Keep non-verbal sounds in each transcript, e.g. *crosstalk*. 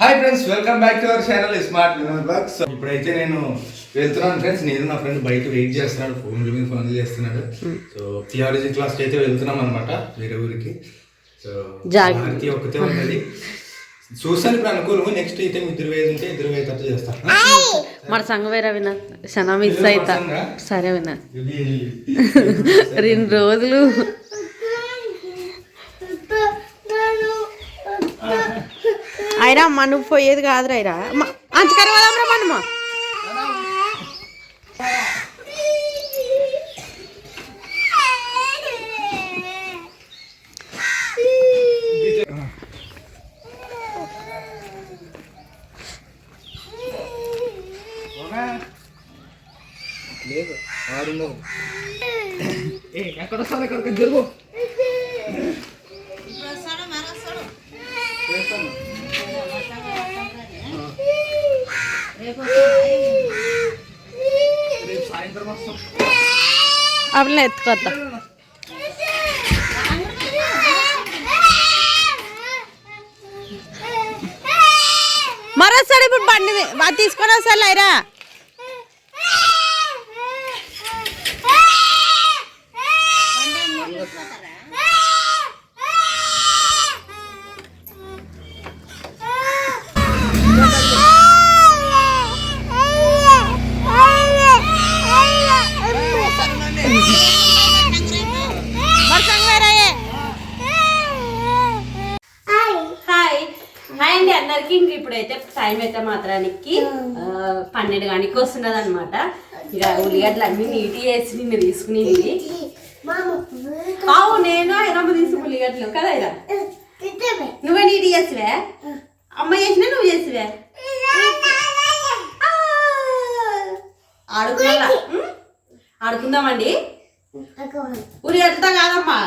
Hi friends welcome back to our channel smart Vinod vlogs ఇప్పుడైతే నేను వెళ్తున్నాను friends నేను నా ఫ్రెండ్ బయట వెయిట్ చేస్తున్నాడు. ఫోన్ మీద ఫోన్లు చేస్తున్నాడు. సో థియాలజీ క్లాస్కి అయితే వెళ్తున్నాం అనమాట వేరే ఊరికి. సో భారతి ఒక్కతే ఉంటుంది చూస్తాను ఇప్పుడు అనుకూలము నెక్స్ట్ అయితే ఇద్దరు వేసి ఉంటే ఇద్దరు అట్లా చేస్తాను. మన సంగ వేరే వినా చాలా మిస్ అవుతా సరే వినా. *laughs* రెండు రోజులు. అయిరా అమ్మ నువ్వు పోయేది కాదురా అయిరా. అంచకర వదాంరా మనమ్మ లేదు ఆడున్నావు ఏ ఎక్కడ సార్ ఎక్కడికి? జరుగు. రేపు సాయంత్రం అప్పుడు మరోసారి ఇప్పుడు బండి తీసుకొని వస్తాను లైరా ఇప్పుడైతే టైం అయితే మాత్రానికి పన్నెండు గంటకి వస్తున్నది అనమాట ఇక ఉల్లిగడ్డలు అన్ని నీటి వేసి నిన్ను తీసుకునేది. కావు నేను? అయినమ్మ తీసుకు ఉల్లిగడ్డలు. కదా ఇరా నువ్వే నీటి చేసివే? అమ్మ చేసినా నువ్వు చేసివే? ఆడుకున్నా ఆడుకుందామండి? ఉల్లిగడ్డతో కాదమ్మా.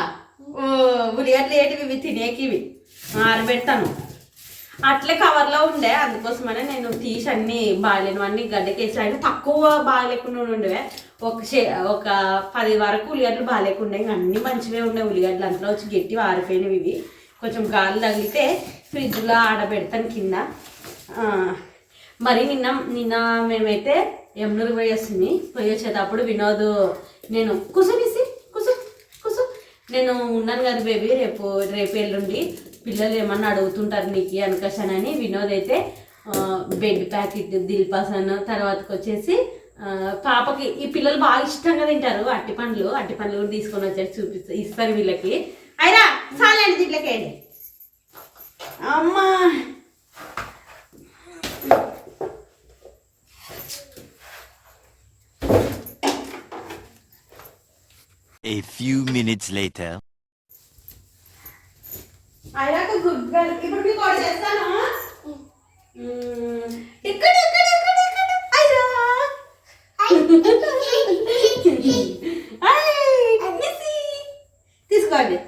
ఉల్లిగడ్డలు ఏంటివి? ఇవి తినేకివి. ఆరబెడతాను. అట్లే కవర్లో ఉండే అందుకోసమనే నేను తీసి అన్ని బాగాలేనివన్నీ గడ్డకేసి అంటే తక్కువ బాగాలేకుండా ఉండేవే. ఒక ఒక పది వరకు ఉల్లిగడ్డలు బాగాలేకుండా ఇంకా అన్ని మంచివే ఉన్నాయి ఉల్లిగడ్డలు. అంతలో వచ్చి గట్టి ఆరిపోయినవి ఇవి. కొంచెం గాలి తగిలితే ఫ్రిడ్జ్లో ఆడబెడతాను కింద. మరి నిన్న నిన్న మేమైతే యమునూరు పోయి వస్తుంది. పోయి వచ్చేటప్పుడు వినోద్ నేను కుసనిసి కుసు కుసు. నేను ఉన్నాను కదా బేబీ రేపు రేపు ఎల్లుండి. పిల్లలు ఏమన్నా అడుగుతుంటారు నీకు అనుకషనని వినోద్ అయితే బెడ్ ప్యాకెట్ దిల్పాసన్ తర్వాతకి వచ్చేసి పాపకి ఈ పిల్లలు బాగా ఇష్టంగా తింటారు అట్టి పండ్లు అట్టి పండ్లు కూడా తీసుకొని వచ్చారు చూపిస్తా ఇస్తారు వీళ్ళకి. అయినా చాలండి దీంట్లోకేయండి అమ్మా! A few minutes later. అయినాక గుడ్ గర్ల్ ఇప్పుడు మీకు ఆర్డర్ చేస్తాను మ్మ్. ఇక్కడ ఇక్కడ ఇక్కడ ఇక్కడ అయ్యా ఐ, నిసి. తీసుకోండి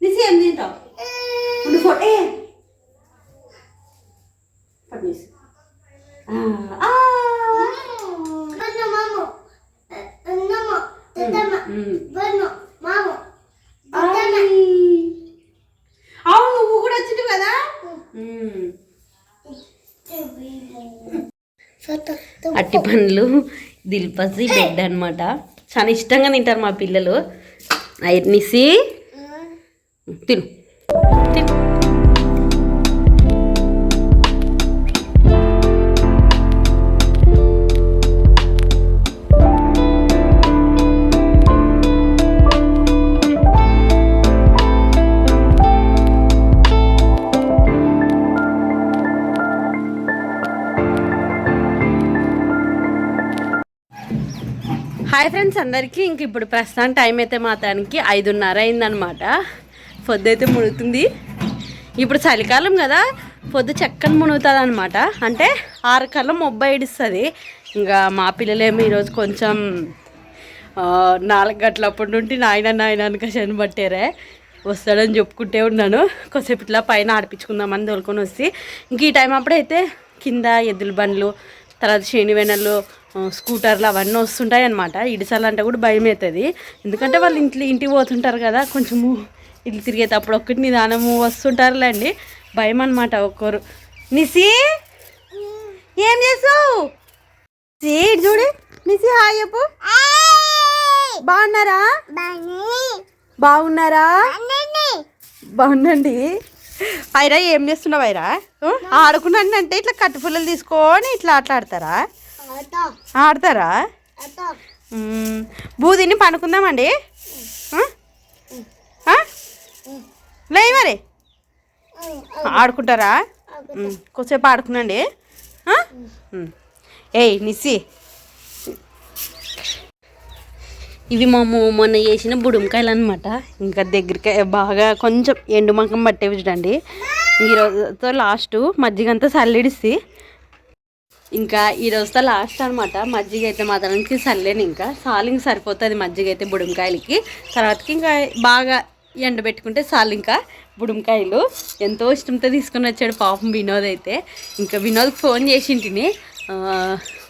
నిసి ఏం తింటావు ఉండు ఫోటో ఏ పట్టు నిసి. ఆ, ఆ. మ్మ్. ఐ. అవును నువ్వు కూడా వచ్చిండు కదా మ్మ్. అట్టి పండ్లు దిల్పసి బెడ్ అనమాట చాలా ఇష్టంగా తింటారు మా పిల్లలు. నిసి తిను. తిను. హాయ్ ఫ్రెండ్స్ అందరికీ. ఇంక ఇప్పుడు ప్రస్తుతం టైం అయితే మాత్రానికి ఐదున్నర అయిందనమాట పొద్దు అయితే మునుగుతుంది. ఇప్పుడు చలికాలం కదా పొద్దు చక్కని మునుగుతుంది అనమాట అంటే ఆరు కళ్ళ మొబ్బై ఇడుస్తుంది ఇంకా మా పిల్లలేమో ఈరోజు కొంచెం నాలుగు నాలుగు గంటలప్పటి నుండి నాయన నాయన అనుకని పట్టారే. వస్తాడని చెప్పుకుంటే ఉన్నాను. కొద్దిసేపు ఇట్లా పైన ఆడిపించుకుందామని తోలుకొని వస్తే. ఇంక ఈ టైం అప్పుడైతే కింద ఎద్దుల బండ్లు తర్వాత శనివెనలు స్కూటర్లు అవన్నీ వస్తుంటాయి అనమాట ఇడిసాలంటే కూడా భయం అవుతుంది ఎందుకంటే వాళ్ళు ఇంట్లో ఇంటికి పోతుంటారు కదా కొంచెము ఇల్లు తిరిగేటప్పుడు ఒక్కటి నిదానము వస్తుంటారులేండి. భయం అనమాట ఒక్కరు. నిసి ఏం చేసావు? సీడ్ చూడు. నిసి హాయ్ చెప్పు. బాగున్నారా? బాగున్నారా? బాగుండండి. అయిరా ఏం చేస్తున్నావు అయిరా ఆడుకున్నాను అంటే ఇట్లా కట్టు పుల్లలు తీసుకొని ఇట్లా ఆటలాడతారా? ఆడతారా. బూదిని? ఆ? లే మరి. ఆడుకుంటారా. కొద్దిసేపు ఆడుకునండి. ఏయ్ నిస్సి. ఇవి మేము మొన్న చేసిన బుడుమకాయలు అనమాట ఇంకా దగ్గరికి బాగా కొంచెం ఎండు మకం పట్టేవి చూడండి. ఈరోజుతో లాస్ట్ మజ్జిగ అంతా చల్లిడిసి ఇంకా ఈరోజు లాస్ట్ అనమాట మజ్జిగ అయితే మాత్రానికి సర్లేను ఇంకా. సాలింగ్ సరిపోతుంది మజ్జిగ అయితే బుడంకాయలకి. తర్వాతకి ఇంకా బాగా ఎండబెట్టుకుంటే చాలు ఇంకా బుడంకాయలు. ఎంతో ఇష్టంతో తీసుకొని వచ్చాడు పాపం వినోద్ అయితే. ఇంకా వినోద్కి ఫోన్ చేసింటిని ఆ,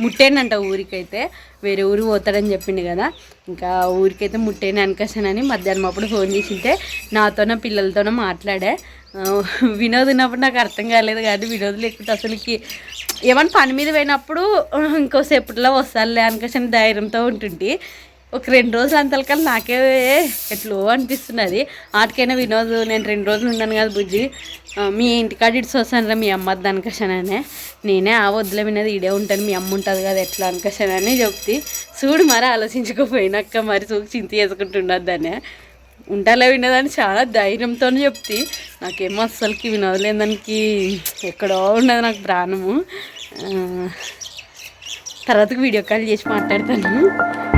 ముట్టేనంట ఊరికైతే. వేరే ఊరు పోతాడని చెప్పిండు కదా. ఇంకా ఊరికైతే ముట్టేని అనుకసానని మధ్యాహ్నం అప్పుడు ఫోన్ చేసింటే నాతోనో పిల్లలతోనో మాట్లాడే. వినోద్ ఉన్నప్పుడు నాకు అర్థం కాలేదు కానీ వినోద్ లేకుంటే అసలుకి ఏమన్నా పని మీద పోయినప్పుడు ఇంకోసేపట్లో వస్తానులే అనుకోసం ధైర్యంతో ఉంటుంటే ఒక రెండు రోజులు అంతలకల్ నాకే ఎట్లో అనిపిస్తున్నది. ఆటికైనా వినోద్ నేను రెండు రోజులు ఉన్నాను కదా బుజ్జి మీ ఇంటికాడ ఇటు వస్తాను మీ అమ్మ దానికోసననే నేనే ఆ వద్దులే వినది ఇడే ఉంటాను మీ అమ్మ ఉంటుంది కదా ఎట్లా అనుకోసనని చెప్తే చూడు మరి ఆలోచించకపోయినాక మరి చూసి చింత చేసుకుంటుండద్దానే. ఉంటాలే వినదని చాలా ధైర్యంతో చెప్తే. నాకేమో అస్సలకి వినోదలేని దానికి ఎక్కడో ఉన్నది నాకు ప్రాణము. తర్వాత తర్వాతకి వీడియో కాల్ చేసి మాట్లాడతాను.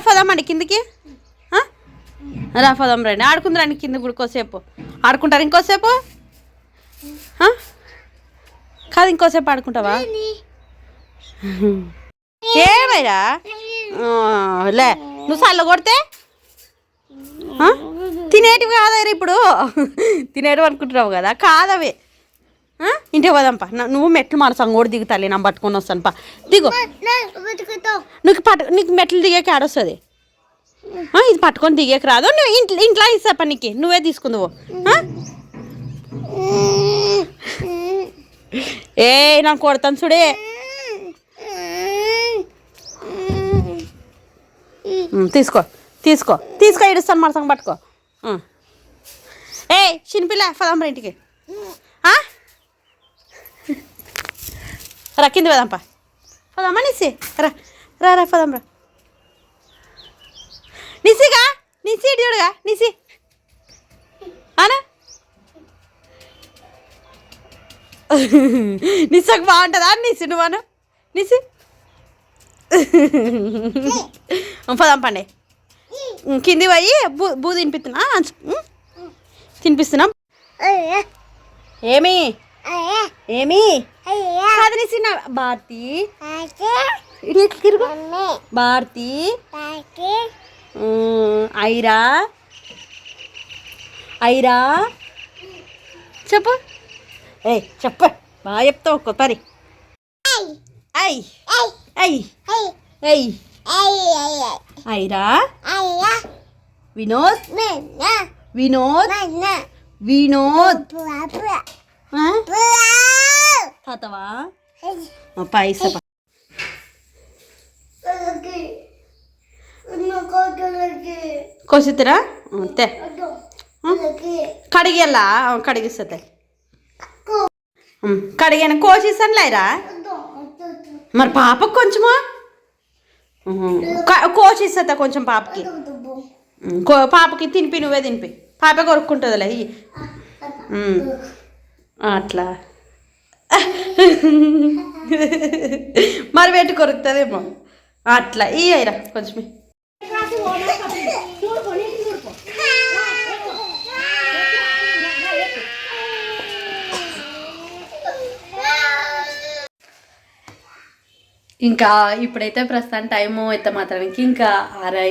రా పోదామండి కిందికి? రా పోదాం రండి. ఆడుకుందరండి కింద కూడా కోసేపు ఆడుకుంటారు ఇంకోసేపు? కాదు ఇంకోసేపు ఆడుకుంటావా? ఏమైరా లే నువ్వు చల్ల కొడితే? తినేటివి కాదా ఇప్పుడు. తినేటివి అనుకుంటున్నావు కదా? కాదవి. ఇంటికి పోదాంపా. నువ్వు మెట్లు మన కూడా దిగుతాలి నా పట్టుకొని వస్తాను పా. దిగు. నీకు పట్టు నీకు మెట్లు దిగేకి ఆడొస్తుంది. ఇది పట్టుకొని దిగేకి రాదు. నువ్వు ఇంట్లో ఇంట్లో ఇస్తా పనికి నువ్వే తీసుకుందువు ఏ నాకు కొడతాను చూడే. తీసుకో తీసుకో తీసుకో ఇడుస్తాను మనసం పట్టుకో. ఏ చిన్నపిల్ల పదాం ఇంటికి. ఆ? రా కింద పోదాంపా పోదామా నిసి రా రా రా పోదాం రా నిసిగా నిసి ఇటు చూడుగా నిసి అనా నిసకు బాగుంటుందా నిసి నువ్వను నిసి పోదాం పండే కింది పోయి బూ బూ తినిపిస్తున్నా? తినిపిస్తున్నాం ఏమి ఏమి కాదు నిసి నా భారతి ఇటు ఇటు తిరుగు భారతి ఉమ్, ఐరా ఐరా చెప్పు ఏ చెప్పు బాగా చెప్తావు ఒక్క పరి ఐ ఐ ఐ ఐరా వినోద్ వినోద్ వినోద్ ఆ? తాతవా? పైస కోసిద్దిరా తే. కడిగేలా? కడిగిస్తుంది కడిగాను? కోసిస్తాను లేరా? మరి పాపకు కొంచెమా? కోసిస్తా కొంచెం పాపకి. పాపకి తినిపి నువ్వే తినిపి. పాప కొరుక్కుంటుందిలే అట్లా. మరి పెట్టి కొరుకుతుందేమో. అట్లా. ఇయ్యరా కొంచెం ఇంకా ఇప్పుడైతే ప్రస్తుతం టైము అయితే మాత్రానికి ఇంకా ఆరై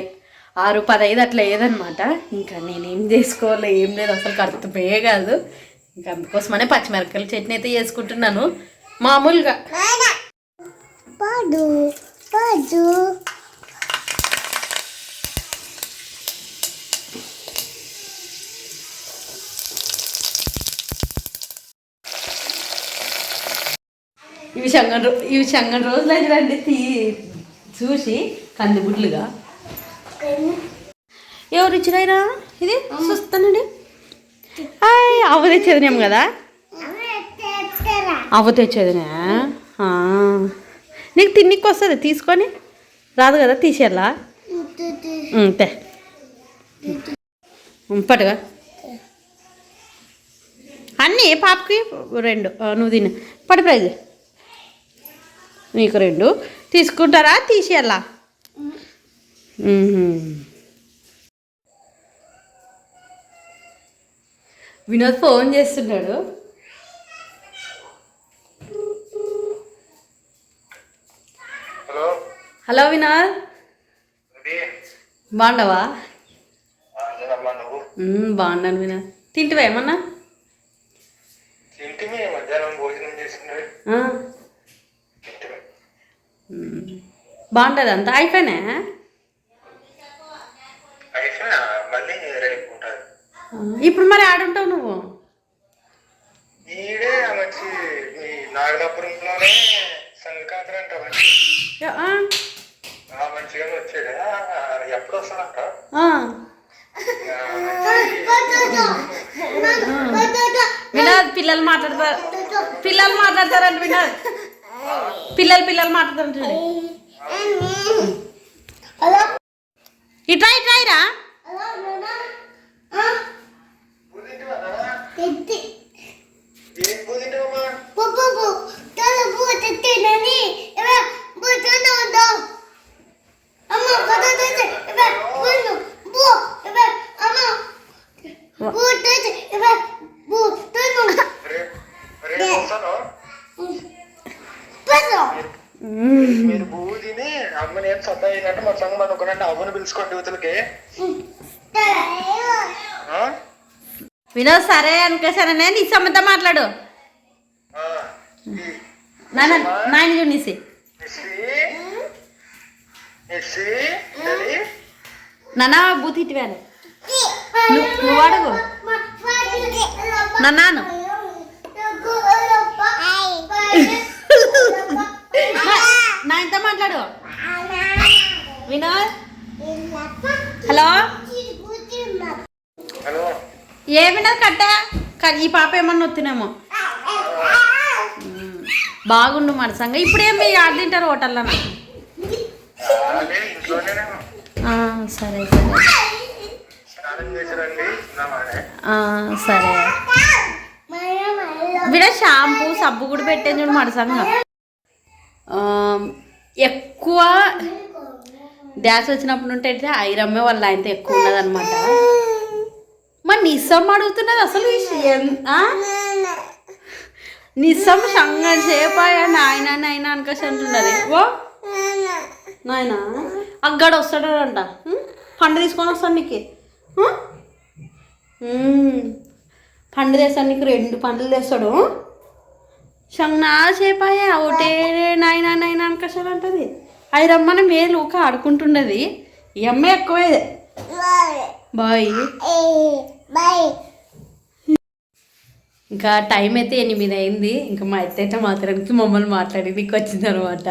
ఆరు పదహైదు అట్లా లేదనమాట ఇంకా నేనేం చేసుకోవాలి ఏం లేదు అసలు అర్థమే కాదు ఇంకా అందుకోసమనే పచ్చిమిరపకాయల చట్నీ అయితే చేసుకుంటున్నాను. మామూలుగా. ఇవి రో ఇవి శంగన్ రోజులు అయితే తీ చూసి కందిబుడ్లుగా ఎవరు ఇచ్చినాయిరా ఇది? చూస్తానండి అవ్వ తెచ్చేదినేమో కదా? అవ్వ తెచ్చేదినే. నీకు తిన్నికి వస్తుంది తీసుకొని? రాదు కదా తీసేయాలా? ఉమ్, తే. ఉమ్, పట్టుగా అన్నీ పాపకి? రెండు. నువ్వు తిను. పడి ప్రైజ్. నీకు రెండు. తీసుకుంటారా? తీసేయాలా? వినోద్ ఫోన్ చేస్తున్నాడు. హలో. హలో వినోద్. బాగుండవా బాగున్నాను వినోద్. తింటివా ఏమన్నా. బాగుంటుంది అంతా అయిపోయినా ఇప్పుడు మరి ఆడుంటావు నువ్వు. వినోద్ పిల్లలు మాట్లాడతారు పిల్లలు మాట్లాడతారంట వినోద్. పిల్లలు పిల్లలు మాట్లాడతారు చూడు. ఇట్రా ఇట్రా ఇరా హలో నాన్న ఎత్తి ఏం పోదింటావమ్మా పువ్వు పువ్వు తల పువ్వు తెచ్చినని ఇవే బుద్ధులు ఉందో అమ్మ కథ తెచ్చి ఇవే పువ్వు బు ఇవే అమ్మ పువ్వు తెచ్చి ఇవే బుద్ధులు రేపు రేపు వస్తాను పదో మీరు పువ్వు తిని అమ్మని ఏం సొంత అయినట్టు మా సంగ మన పిలుచుకోండి యువతలకి? వినోద్ సరే అనుకోసానే నీ సమ్మతో మాట్లాడు. నాయన నాన్న బూతి నువ్వు అడుగు. నా నాన్న. నాయనతో మాట్లాడు. వినోద్ హలో? హలో? ఏ వినోద్ కట్టా? ఈ పాప ఏమన్నా వస్తున్నామో బాగుండు మనసంగా ఇప్పుడేం మీ ఆడ తింటారు హోటల్లో? సరే సరే. సరే. వీడ షాంపూ సబ్బు కూడా పెట్టాను చూడు మడసంగా ఎక్కువ డ్యాస్ వచ్చినప్పుడు ఉంటే అయితే ఐరమ్మే వాళ్ళ ఆయనతో ఎక్కువ ఉన్నదన్నమాట. మరి నిస్సం అడుగుతున్నది అసలు నిస్సమ్మ ఎన్- ఆ? నిస్సం సంగం చేపాయా నాయన నాయన అనుకోసి అంటున్నది. ఓ నాయన అగ్గాడు వస్తాడంట పండు తీసుకొని వస్తాను నీకు. పండు తెస్తాను నీకు రెండు పండ్లు తెస్తాడు. షంగ్నా చేపాయ ఒకటే నాయన నాయన అనుకోసాడు అంటది. అవి రమ్మని మేలు ఊక ఆడుకుంటున్నది. ఈ అమ్మాయి ఎక్కువే. బాయ్. బాయ్ ఇంకా టైం అయితే ఎనిమిది అయింది. ఇంకా మా అత్త అయితే మాత్రానికి మమ్మల్ని మాట్లాడి నీకు వచ్చింది అనమాట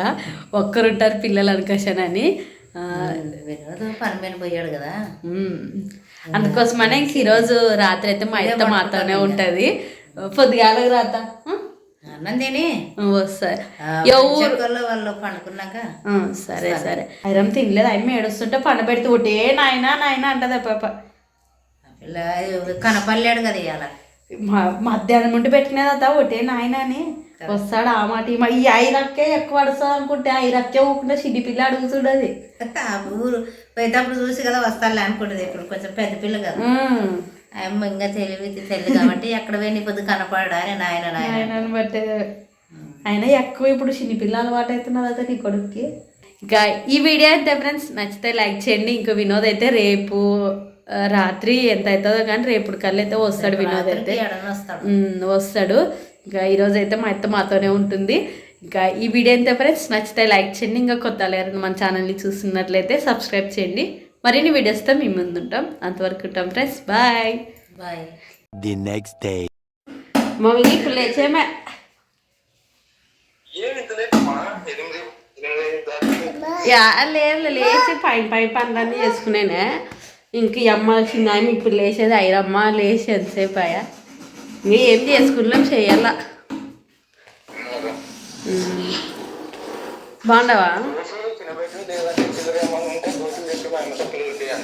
ఒక్కరుంటారు పిల్లలు అనుకోసానని ఆ, వినోద్ పని పోయాడు కదా. అందుకోసమనే ఇంక ఈరోజు రాత్రి అయితే మా అత్త మాతోనే ఉంటుంది. పొద్దుగాల రాత వస్తారు ఎవరు వాళ్ళు పండుకున్నాక? సరే సరే. ఐరం తినలేదు. అమ్మ ఏడుస్తుంటే పండ పెడితే ఒకటే నాయనా నాయనా అంటది పాప. పిల్ల కనపల్లాడు కదా ఇవాళ మధ్యాహ్నం నుండి పెట్టినది అత ఒకటే నాయన అని. వస్తాడు ఆ మాట? ఈ ఐరక్కే ఎక్కువ అడుస్తుంది అనుకుంటే ఐరక్కే ఊకుండా చిడి పిల్ల అడుగుతుండది ఊరు పోయేటప్పుడు చూసి కదా వస్తాలే అనుకుంటుంది ఇప్పుడు కొంచెం పెద్ద పిల్ల కదా. అమ్మ ఇంకా తెలివి తెలివి కాబట్టి ఎక్కడ పోయి పొద్దు కనపడా అని నాయన నాయన బట్టి ఆయన ఎక్కువ ఇప్పుడు చిన్న పిల్ల అలవాటు అవుతున్నది అత నీ కొడుక్కి. ఇంకా ఈ వీడియో అయితే ఫ్రెండ్స్ నచ్చితే లైక్ చేయండి. ఇంకా వినోద్ అయితే రేపు రాత్రి ఎంత అవుతుందో కానీ రేపు కల్లా అయితే వస్తాడు వినోద్ అయితే. వస్తాడు. ఇంకా ఈరోజు అయితే మా అత్త మాతోనే ఉంటుంది. ఇంకా ఈ వీడియో అయితే ఫ్రెండ్స్ నచ్చితే లైక్ చేయండి. ఇంకా కొత్త లేరు మన ఛానల్ని చూస్తున్నట్లయితే సబ్స్క్రైబ్ చేయండి. మరిన్ని వీడియోస్తో మీ ముందు ఉంటాం అంతవరకు ఉంటాం friends bye bye The next day. Mummy ఇప్పుడు లేచేమే యా లేదు లేచి పైన పై పనులన్నీ చేసుకునేనే. ఇంక అమ్మ చిన్న ఆమె ఇప్పుడు లేచేది. ఐరమ్మ లేచి ఎంతసేపు అయ్యా? ఇంకా ఏం చేసుకున్నాం చెయ్యాల. ఉమ్. బాగుండవా?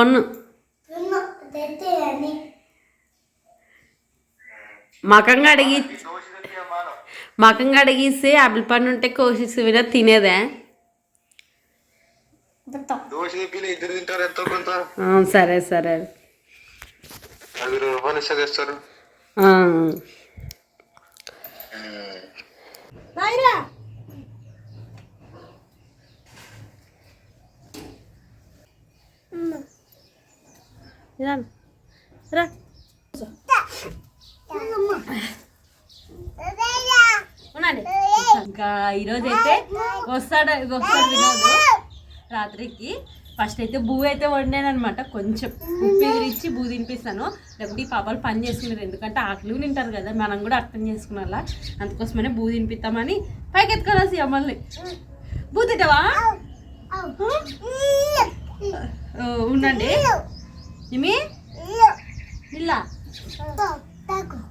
పన్ను. మకంగా అడిగి మకంగా అడిగిస్తే ఆపిల్ పండు ఉంటే కోసిసి విన తినేదే. సరే సరే. అది ఇరవై రూపాయలు ఇస్తే తెస్తారు ఆ. రా. రా. ఉండండి. ఇంకా ఈరోజు అయితే వస్తాడు వస్తాడు వినోద్ రాత్రికి. ఫస్ట్ అయితే బూ అయితే వండాను అనమాట కొంచెం ఉప్పు ఎగిరిచ్చి బూ తినిపిస్తాను. లేకపోతే ఈ పాపాలు పని చేసుకున్నారు ఎందుకంటే ఆకలి తింటారు కదా మనం కూడా అర్థం చేసుకున్నాలా అందుకోసమనే బూ తినిపిస్తామని పైకి ఎత్తుకోవాల్సి అమ్మల్ని బూ తింటావా? ఉండండి. Jimmy? Iya. Lila. Tago.